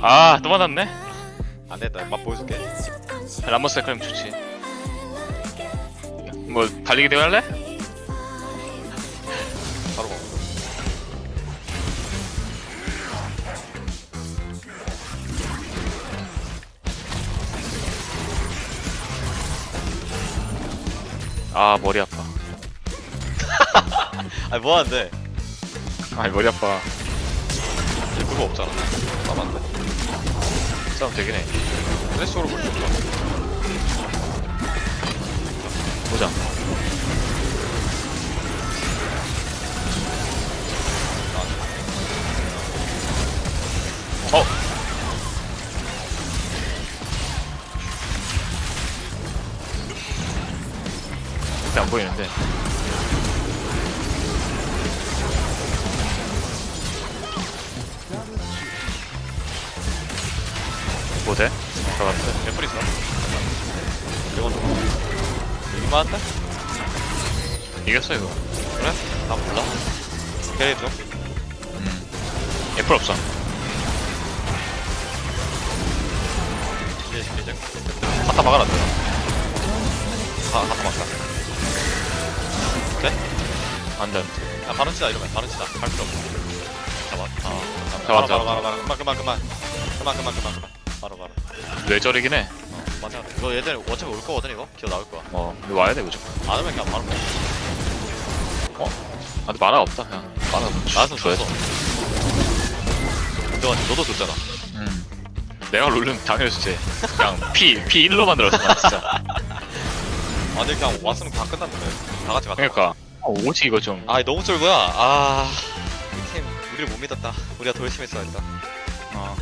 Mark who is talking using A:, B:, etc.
A: 아, 또 만났네?
B: 안 됐다. 맛 보여줄게.
A: 람머스 헷갈리면 좋지. 뭐, 달리기 대회 할래?
B: 바로 먹어.
A: 아, 머리 아파.
B: 아니 뭐 하는데?
A: 아니, 머리 아파.
B: 얘 그거 없잖아. 싸면 안 돼.
A: 싸움 되긴 해.
B: 플래시로 볼수 없잖아.
A: 보자. 어? 이렇게 안 보이는데. 뭐 돼? 들어갔어.
B: 몇불 있어? 이건 이기만 한다?
A: 이겼어, 이거.
B: 그래? 난 몰라. 캐리 좀.
A: 애플 없어.
B: 이제 이제 갖다 막아라. 가 갖다 막자. 돼?
A: 안 돼, 안 돼.
B: 야 바로 치자 이러면 바로 치자. 할 필요 없어. 잡아. 아.
A: 잡아, 잡아.
B: 그만 그만 그만 그만 그만 그만 그만. 바로 바로.
A: 뇌절이긴 해.
B: 어 맞아. 이거 예전에 어차피 올 거거든 이거. 기어 나올 거야.
A: 어, 근데 와야 돼, 무조건.
B: 안 오면 그냥 바로 먹어.
A: 아, 근데 만화가 없다, 그냥. 만화가
B: 나왔으면
A: 줘야
B: 줬어.
A: 돼.
B: 근데 너도 줬잖아.
A: 음. 내가 룰은 당연히 주지. 그냥 피, 피 1로 만들었어, 나 진짜.
B: 아니 그냥 왔으면 다 끝났는데. 다 같이 갔다.
A: 그러니까. 어, 오지, 이거 좀.
B: 아 너무 쫄보야. 아. 이 팀 우리를 못 믿었다. 우리가 더 열심히 했어야 했다.
A: 어.